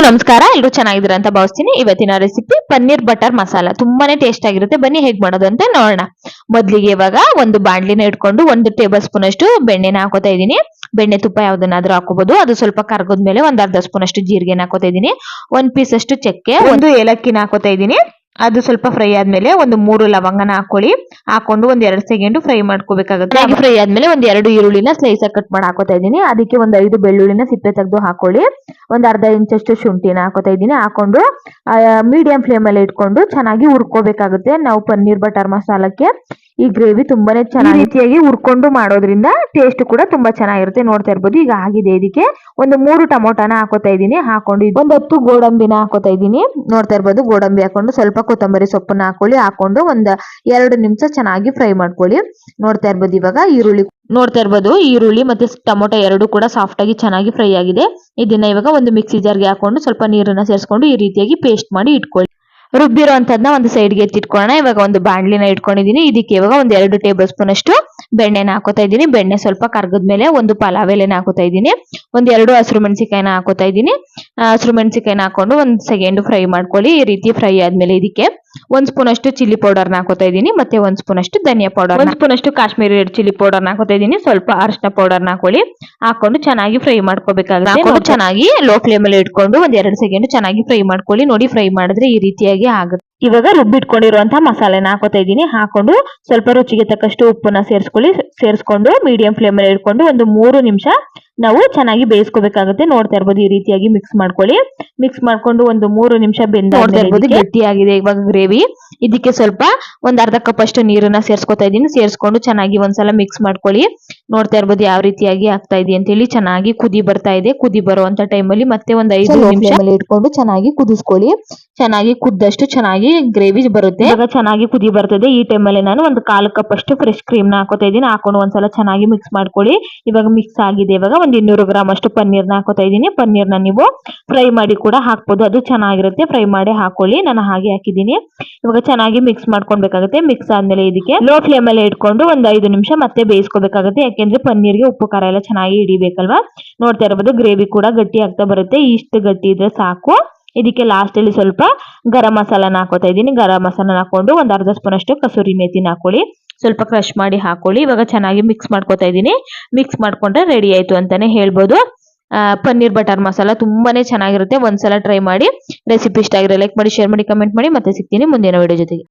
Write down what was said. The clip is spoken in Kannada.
ಎಲ್ರಿಗೂ ನಮಸ್ಕಾರ. ಎಲ್ಲರೂ ಚೆನ್ನಾಗಿದ್ದೀರಾ ಅಂತ ಭಾವಿಸ್ತೀನಿ. ಇವತ್ತಿನ ರೆಸಿಪಿ ಪನ್ನೀರ್ ಬಟರ್ ಮಸಾಲ. ತುಂಬಾನೇ ಟೇಸ್ಟ್ ಆಗಿರುತ್ತೆ. ಬನ್ನಿ ಹೇಗ್ ಮಾಡೋದು ಅಂತ ನೋಡೋಣ. ಮೊದ್ಲಿಗೆ ಇವಾಗ ಒಂದು ಬಾಣ್ಲಿನ ಇಟ್ಕೊಂಡು ಒಂದು ಟೇಬಲ್ ಸ್ಪೂನ್ ಅಷ್ಟು ಬೆಣ್ಣೆನ ಹಾಕೋತಾ ಇದೀನಿ ಬೆಣ್ಣೆ ತುಪ್ಪ ಯಾವ್ದನ್ನಾದ್ರೂ ಹಾಕೋಬಹುದು ಅದು ಸ್ವಲ್ಪ ಕರ್ಗದ್ಮೇಲೆ ಒಂದ್ ಅರ್ಧ ಸ್ಪೂನ್ ಅಷ್ಟು ಜೀರಿಗೆನ ಹಾಕೋತಾ ಇದೀನಿ ಒಂದ್ ಪೀಸ್ ಅಷ್ಟು ಚಕ್ಕೆ ಒಂದು ಏಲಕ್ಕಿನ ಹಾಕೋತಾ ಇದೀನಿ ಅದು ಸ್ವಲ್ಪ ಫ್ರೈ ಆದ್ಮೇಲೆ ಒಂದು ಮೂರು ಲವಂಗನ ಹಾಕೊಳ್ಳಿ. ಹಾಕೊಂಡು ಒಂದ್ ಎರಡ್ ಸೆಕೆಂಡ್ ಫ್ರೈ ಮಾಡ್ಕೋಬೇಕಾಗುತ್ತೆ. ಹಾಗೆ ಫ್ರೈ ಆದ್ಮೇಲೆ ಒಂದ್ ಎರಡು ಈರುಳ್ಳಿನ ಸ್ಲೈಸ್ ಕಟ್ ಮಾಡಿ ಹಾಕೋತಾ ಇದೀನಿ ಅದಕ್ಕೆ ಒಂದ್ ಐದು ಬೆಳ್ಳುಳ್ಳಿನ ಸಿಪ್ಪೆ ತೆಗೆದು ಹಾಕೊಳ್ಳಿ. ಒಂದ್ ಅರ್ಧ ಇಂಚಷ್ಟು ಶುಂಠಿನ ಹಾಕೋತಾ ಇದೀನಿ ಹಾಕೊಂಡು ಮೀಡಿಯಂ ಫ್ಲೇಮ್ ಅಲ್ಲಿ ಇಟ್ಕೊಂಡು ಚೆನ್ನಾಗಿ ಹುರ್ಕೋಬೇಕಾಗುತ್ತೆ. ನಾವು ಪನ್ನೀರ್ ಬಟರ್ ಮಸಾಲಕ್ಕೆ ಈ ಗ್ರೇವಿ ತುಂಬಾನೇ ಚೆನ್ನಾಗಿ ರೀತಿಯಾಗಿ ಹುರ್ಕೊಂಡು ಮಾಡೋದ್ರಿಂದ ಟೇಸ್ಟ್ ಕೂಡ ತುಂಬಾ ಚೆನ್ನಾಗಿರುತ್ತೆ. ನೋಡ್ತಾ ಇರ್ಬೋದು. ಈಗ ಆಗಿದೆ. ಇದಕ್ಕೆ ಒಂದು ಮೂರು ಟೊಮೊಟೊನ ಹಾಕೋತಾ ಇದೀನಿ ಹಾಕೊಂಡು ಒಂದು ಒಂದ್ ಹತ್ತು ಗೋಡಂಬಿನ ಹಾಕೋತಾ ಇದೀನಿ ನೋಡ್ತಾ ಇರ್ಬೋದು. ಗೋಡಂಬಿ ಹಾಕೊಂಡು ಸ್ವಲ್ಪ ಕೊತ್ತಂಬರಿ ಸೊಪ್ಪನ್ನ ಹಾಕೊಳ್ಳಿ, ಹಾಕೊಂಡು ಒಂದ್ ಎರಡು ನಿಮಿಷ ಚೆನ್ನಾಗಿ ಫ್ರೈ ಮಾಡ್ಕೊಳ್ಳಿ. ನೋಡ್ತಾ ಇರ್ಬೋದು ಇವಾಗ ಈರುಳ್ಳಿ. ನೋಡ್ತಾ ಇರ್ಬೋದು ಈರುಳ್ಳಿ ಮತ್ತೆ ಟೊಮೊಟೊ ಎರಡು ಕೂಡ ಸಾಫ್ಟ್ ಆಗಿ ಚೆನ್ನಾಗಿ ಫ್ರೈ ಆಗಿದೆ. ಇದನ್ನ ಇವಾಗ ಒಂದು ಮಿಕ್ಸಿ ಜಾರ್ಗೆ ಹಾಕೊಂಡು ಸ್ವಲ್ಪ ನೀರನ್ನ ಸೇರಿಸ್ಕೊಂಡು ಈ ರೀತಿಯಾಗಿ ಪೇಸ್ಟ್ ಮಾಡಿ ಇಟ್ಕೊಳ್ಳಿ. ರುಬ್ಬಿರೋ ಅಂತದ್ನ ಒಂದು ಸೈಡ್ಗೆ ಎತ್ತಿಟ್ಕೊಳ್ಳೋಣ. ಇವಾಗ ಒಂದು ಬಾಣ್ಲಿನ ಇಟ್ಕೊಂಡಿದೀನಿ ಇದಕ್ಕೆ ಇವಾಗ ಒಂದ್ ಎರಡು ಟೇಬಲ್ ಸ್ಪೂನ್ ಅಷ್ಟು ಬೆಣ್ಣೆನ ಹಾಕೋತಾ ಇದ್ದೀನಿ. ಬೆಣ್ಣೆ ಸ್ವಲ್ಪ ಕರ್ಗದ್ಮೇಲೆ ಒಂದು ಪಲಾವ್ ಎಲೆನ ಹಾಕೋತಾ ಇದ್ದೀನಿ. ಒಂದ್ ಎರಡು ಹಸಿರು ಮೆಣಸಿಕಾಯಿನ ಹಾಕೋತಾ ಇದ್ದೀನಿ. ಹಸಿರು ಮೆಣಸಿಕಾಯಿನ ಹಾಕೊಂಡು ಒಂದ್ ಸೆಕೆಂಡ್ ಫ್ರೈ ಮಾಡ್ಕೊಳ್ಳಿ. ಈ ರೀತಿ ಫ್ರೈ ಆದ್ಮೇಲೆ ಇದಕ್ಕೆ ಒಂದ್ ಸ್ಪೂನ್ ಅಷ್ಟು ಚಿಲ್ಲಿ ಪೌಡರ್ ಹಾಕೋತಾ ಇದ್ದೀನಿ. ಮತ್ತೆ ಒಂದ್ ಸ್ಪೂನ್ ಅಷ್ಟು ಧನಿಯಾ ಪೌಡರ್ ಒಂದ್ ಸ್ಪೂನ್ ಅಷ್ಟು ಕಾಶ್ಮೀರಿ ರೆಡ್ ಚಿಲ್ಲಿ ಪೌಡರ್ ಹಾಕೋತಾ ಇದ್ದೀನಿ. ಸ್ವಲ್ಪ ಅರಿಶಿನ ಪೌಡರ್ ಹಾಕೊಳ್ಳಿ. ಹಾಕೊಂಡು ಚೆನ್ನಾಗಿ ಫ್ರೈ ಮಾಡ್ಕೋಬೇಕಾಗುತ್ತೆ. ಹಾಕೊಂಡು ಚೆನ್ನಾಗಿ ಲೋ ಫ್ಲೇಮ್ ಅಲ್ಲಿ ಇಟ್ಕೊಂಡು ಒಂದ್ ಎರಡು ಸೆಕೆಂಡ್ ಚೆನ್ನಾಗಿ ಫ್ರೈ ಮಾಡ್ಕೊಳ್ಳಿ. ನೋಡಿ ಫ್ರೈ ಮಾಡಿದ್ರೆ ಈ ರೀತಿಯಾಗಿ ಆಗುತ್ತೆ. ಇವಾಗ ರುಬ್ಬಿಟ್ಕೊಂಡಿರುವಂತಹ ಮಸಾಲೆನ ಹಾಕೋತಾ ಇದ್ದೀನಿ. ಹಾಕೊಂಡು ಸ್ವಲ್ಪ ರುಚಿಗೆ ತಕ್ಕಷ್ಟು ಉಪ್ಪನ್ನ ಸೇರಿಸ್ಕೊಳ್ಳಿ. ಸೇರಿಸ್ಕೊಂಡು ಮೀಡಿಯಂ ಫ್ಲೇಮ್ ಅಲ್ಲಿ ಇಟ್ಕೊಂಡು ಒಂದು ಮೂರು ನಿಮಿಷ ನಾವು ಚೆನ್ನಾಗಿ ಬೇಯಿಸ್ಕೋಬೇಕಾಗುತ್ತೆ. ನೋಡ್ತಾ ಇರ್ಬೋದು ಈ ರೀತಿಯಾಗಿ ಮಿಕ್ಸ್ ಮಾಡ್ಕೊಳ್ಳಿ. ಮಿಕ್ಸ್ ಮಾಡ್ಕೊಂಡು ಒಂದು ಮೂರು ನಿಮಿಷ ಬೆಂದ ಗಟ್ಟಿಯಾಗಿದೆ ಇವಾಗ ಗ್ರೇವಿ ಇದಕ್ಕೆ ಸ್ವಲ್ಪ ಒಂದ್ ಅರ್ಧ ಕಪ್ ಅಷ್ಟು ನೀರನ್ನ ಸೇರ್ಸ್ಕೊತಾ ಇದೀನಿ ಸೇರಿಸ್ಕೊಂಡು ಚೆನ್ನಾಗಿ ಒಂದ್ಸಲ ಮಿಕ್ಸ್ ಮಾಡ್ಕೊಳ್ಳಿ. ನೋಡ್ತಾ ಇರ್ಬೋದು ಯಾವ ರೀತಿಯಾಗಿ ಆಗ್ತಾ ಇದೆ ಅಂತ ಹೇಳಿ ಚೆನ್ನಾಗಿ ಕುದಿ ಬರ್ತಾ ಇದೆ. ಕುದಿ ಬರುವಂತ ಟೈಮಲ್ಲಿ ಮತ್ತೆ ಒಂದ್ ಐದು ನಿಮಿಷ ಇಟ್ಕೊಂಡು ಚೆನ್ನಾಗಿ ಕುದಿಸ್ಕೊಳ್ಳಿ. ಚೆನ್ನಾಗಿ ಕುದ್ದಷ್ಟು ಚೆನ್ನಾಗಿ ಗ್ರೇವಿ ಬರುತ್ತೆ. ಇವಾಗ ಚೆನ್ನಾಗಿ ಕುದಿ ಬರ್ತದೆ. ಈ ಟೈಮಲ್ಲಿ ನಾನು ಒಂದು ಕಾಲು ಕಪ್ ಅಷ್ಟು ಫ್ರೆಶ್ ಕ್ರೀಮ್ನ ಹಾಕೋತಾ ಇದೀನಿ ಹಾಕೊಂಡು ಒಂದ್ಸಲ ಚೆನ್ನಾಗಿ ಮಿಕ್ಸ್ ಮಾಡ್ಕೊಳ್ಳಿ. ಇವಾಗ ಮಿಕ್ಸ್ ಆಗಿದೆ. ಇವಾಗ ಒಂದ್ ಇನ್ನೂರು ಗ್ರಾಮ್ ಅಷ್ಟು ಪನ್ನೀರ್ನ ಹಾಕೋತಾ ಇದ್ದೀನಿ. ಪನ್ನೀರ್ನ ನೀವು ಫ್ರೈ ಮಾಡಿ ಕೂಡ ಹಾಕ್ಬೋದು. ಅದು ಚೆನ್ನಾಗಿರುತ್ತೆ. ಫ್ರೈ ಮಾಡಿ ಹಾಕೊಳ್ಳಿ. ನಾನು ಹಾಗೆ ಹಾಕಿದೀನಿ ಇವಾಗ ಚೆನ್ನಾಗಿ ಮಿಕ್ಸ್ ಮಾಡ್ಕೊಳ್ಬೇಕಾಗುತ್ತೆ. ಮಿಕ್ಸ್ ಆದ್ಮೇಲೆ ಇದಕ್ಕೆ ಲೋ ಫ್ಲೇಮ್ ಅಲ್ಲಿ ಇಟ್ಕೊಂಡು ಒಂದು ಐದು ನಿಮಿಷ ಮತ್ತೆ ಬೇಯಿಸ್ಕೋಬೇಕಾಗುತ್ತೆ ಯಾಕೆಂದ್ರೆ ಪನ್ನೀರ್ಗೆ ಉಪ್ಪು ಖಾರ ಎಲ್ಲ ಚೆನ್ನಾಗಿ ಹಿಡಿಬೇಕಲ್ವಾ? ನೋಡ್ತಾ ಇರಬಹುದು ಗ್ರೇವಿ ಕೂಡ ಗಟ್ಟಿ ಆಗ್ತಾ ಬರುತ್ತೆ. ಇಷ್ಟು ಗಟ್ಟಿ ಇದ್ರೆ ಸಾಕು. ಇದಕ್ಕೆ ಲಾಸ್ಟ್ ಅಲ್ಲಿ ಸ್ವಲ್ಪ ಗರಂ ಮಸಾಲಾನ ಹಾಕೋತಾ ಇದ್ದೀನಿ. ಗರಂ ಮಸಾಲಾನ ಹಾಕೊಂಡು ಒಂದು ಅರ್ಧ ಸ್ಪೂನಷ್ಟು ಕಸೂರಿ ಮೇಥಿನ ಹಾಕೊಳ್ಳಿ. ಸ್ವಲ್ಪ ಕ್ರಶ್ ಮಾಡಿ ಹಾಕೊಳ್ಳಿ. ಇವಾಗ ಚೆನ್ನಾಗಿ ಮಿಕ್ಸ್ ಮಾಡ್ಕೊತಾ ಇದ್ದೀನಿ. ಮಿಕ್ಸ್ ಮಾಡ್ಕೊಂಡ್ರೆ ರೆಡಿ ಆಯ್ತು ಅಂತಾನೆ ಹೇಳ್ಬೋದು. ಪನ್ನೀರ್ ಬಟರ್ ಮಸಾಲ ತುಂಬಾನೇ ಚೆನ್ನಾಗಿರುತ್ತೆ. ಒಂದ್ಸಲ ಟ್ರೈ ಮಾಡಿ. ರೆಸಿಪಿ ಇಷ್ಟ ಆಗಿರೋ ಲೈಕ್ ಮಾಡಿ ಶೇರ್ ಮಾಡಿ ಕಮೆಂಟ್ ಮಾಡಿ. ಮತ್ತೆ ಸಿಗ್ತೀನಿ ಮುಂದಿನ ವಿಡಿಯೋ ಜೊತೆಗೆ.